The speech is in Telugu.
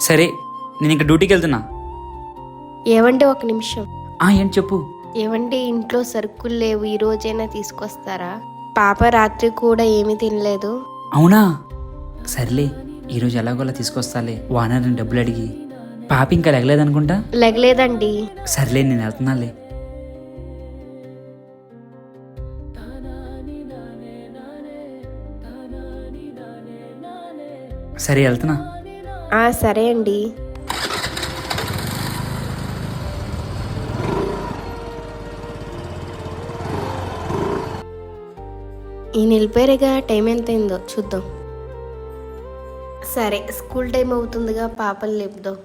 సరే నేను ఇంక డ్యూటీకి వెళ్తున్నా. ఏవండి ఒక నిమిషం. ఆ ఏంటి చెప్పు. ఏవండి ఇంట్లో సరుకులు లేవు ఈ రోజైనా తీసుకొస్తారా? పాప రాత్రి కూడా ఏమీ తినలేదు. అవునా? సర్లే ఈరోజు ఎలాగోలా తీసుకొస్తాలే. వానర్ని డబ్బులు అడిగి. పాప ఇంకా లెగలేదనుకుంటా? లెగలేదండి. సర్లే నేను వెళ్తున్నాలే. సరే వెళ్తున్నా. సరే అండి. ఈ వెళ్ళిపోయారుగా టైం ఎంతైందో చూద్దాం. సరే స్కూల్ టైం అవుతుందిగా పాపలు లేపుదాం.